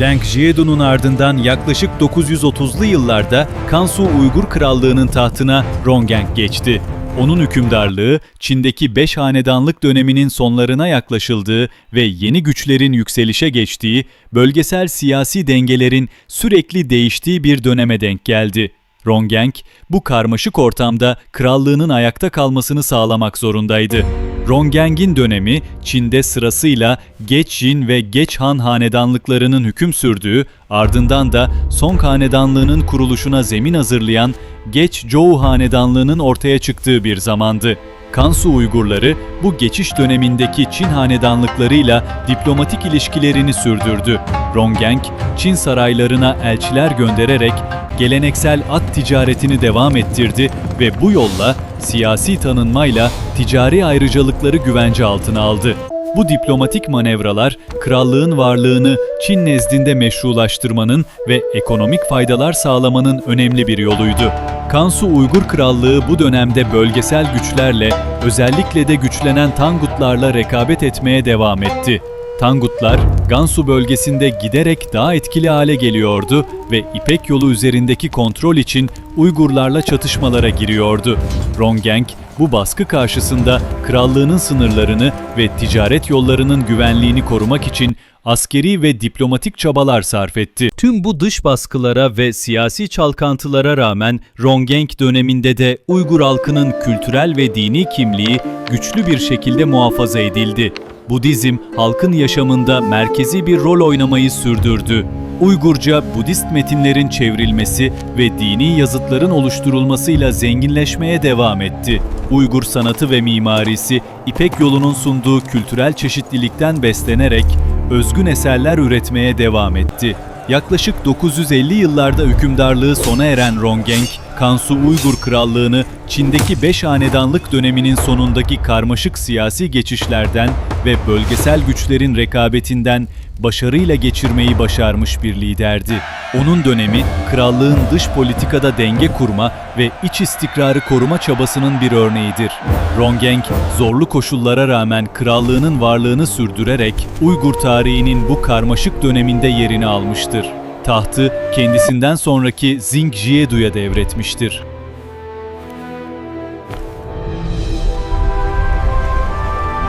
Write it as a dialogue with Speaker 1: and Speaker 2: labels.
Speaker 1: Deng Xiaodun'un ardından yaklaşık 930'lu yıllarda Kansu Uygur Krallığı'nın tahtına Rongeng geçti. Onun hükümdarlığı Çin'deki beş hanedanlık döneminin sonlarına yaklaşıldığı ve yeni güçlerin yükselişe geçtiği, bölgesel siyasi dengelerin sürekli değiştiği bir döneme denk geldi. Rongeng bu karmaşık ortamda krallığının ayakta kalmasını sağlamak zorundaydı. Rongeng'in dönemi Çin'de sırasıyla Geç Jin ve Geç Han hanedanlıklarının hüküm sürdüğü, ardından da Song hanedanlığının kuruluşuna zemin hazırlayan Geç Zhou hanedanlığının ortaya çıktığı bir zamandı. Kansu Uygurları bu geçiş dönemindeki Çin hanedanlıklarıyla diplomatik ilişkilerini sürdürdü. Rongeng, Çin saraylarına elçiler göndererek geleneksel at ticaretini devam ettirdi ve bu yolla siyasi tanınmayla ticari ayrıcalıkları güvence altına aldı. Bu diplomatik manevralar krallığın varlığını Çin nezdinde meşrulaştırmanın ve ekonomik faydalar sağlamanın önemli bir yoluydu. Kansu Uygur Krallığı bu dönemde bölgesel güçlerle, özellikle de güçlenen Tangutlarla rekabet etmeye devam etti. Tangutlar, Gansu bölgesinde giderek daha etkili hale geliyordu ve İpek yolu üzerindeki kontrol için Uygurlarla çatışmalara giriyordu. Rongeng, bu baskı karşısında krallığının sınırlarını ve ticaret yollarının güvenliğini korumak için askeri ve diplomatik çabalar sarf etti. Tüm bu dış baskılara ve siyasi çalkantılara rağmen Rongeng döneminde de Uygur halkının kültürel ve dini kimliği güçlü bir şekilde muhafaza edildi. Budizm halkın yaşamında merkezi bir rol oynamayı sürdürdü. Uygurca Budist metinlerin çevrilmesi ve dini yazıtların oluşturulmasıyla zenginleşmeye devam etti. Uygur sanatı ve mimarisi İpek yolunun sunduğu kültürel çeşitlilikten beslenerek özgün eserler üretmeye devam etti. Yaklaşık 950 yıllarda hükümdarlığı sona eren Rongeng, Kansu Uygur Krallığını Çin'deki beş hanedanlık döneminin sonundaki karmaşık siyasi geçişlerden ve bölgesel güçlerin rekabetinden başarıyla geçirmeyi başarmış bir liderdi. Onun dönemi krallığın dış politikada denge kurma ve iç istikrarı koruma çabasının bir örneğidir. Rongeng zorlu koşullara rağmen krallığının varlığını sürdürerek Uygur tarihinin bu karmaşık döneminde yerini almıştır. Tahtı kendisinden sonraki Zing Jiedu'ya devretmiştir.